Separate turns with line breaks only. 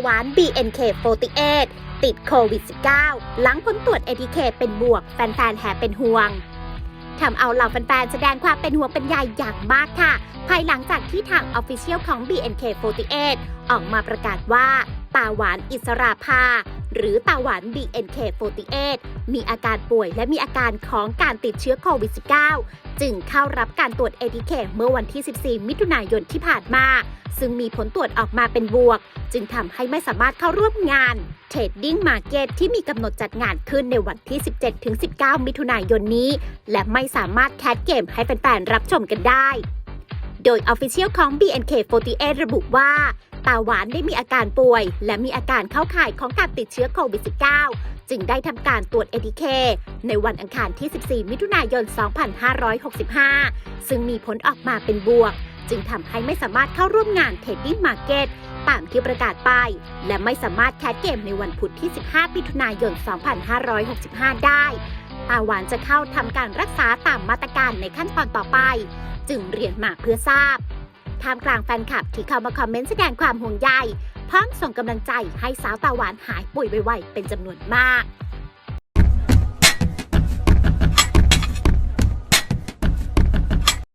หวาน BNK48 ติดโควิด -19 หลังผลตรวจเอทีเคเป็นบวก แฟนๆแห่เป็นห่วงทำเอาเหล่าแฟนๆแสดงความเป็นห่วงเป็นใยอย่างมากค่ะ ภายหลังจากที่ทางออฟฟิเชียลของ BNK48 ออกมาประกาศว่า ตาหวานอิสราภา หรือตาหวาน BNK48 มีอาการป่วยและมีอาการของการติดเชื้อโควิด -19 จึงเข้ารับการตรวจ ATK เคเมื่อวันที่ 14 มิถุนายนที่ผ่านมา ซึ่งมีผลตรวจออกมาเป็นบวก จึงทำให้ไม่สามารถเข้าร่วมงาน Trading Market ที่มีกำหนดจัดงานขึ้นในวันที่ 17-19 มิถุนายนนี้ และไม่สามารถแคสเกมให้แฟนๆรับชมกันได้ โดย Official ของ BNK48 ระบุว่า ตาหวานได้มีอาการป่วย และมีอาการเข้าข่ายของการติดเชื้อโควิด -19 จึงได้ทำการตรวจ ATK ในวันอังคารที่ 14 มิถุนายน 2565 ซึ่งมีผลออกมาเป็นบวก จึงทำให้ไม่สามารถเข้าร่วมงาน Trading Market ตามที่ประกาศไป และไม่สามารถแคสเกมในวันพุธที่ 15 มิถุนายน 2565 ได้ตาหวานจะเข้าทำการรักษาตามมาตรการในขั้นตอนต่อไป จึงเรียนมาเพื่อทราบท่ามกลางแฟนคลับที่เข้ามาคอมเมนต์แสดงความห่วงใยพร้อมส่งกำลังใจให้สาวตาหวานหายป่วยไวๆเป็นจำนวนมาก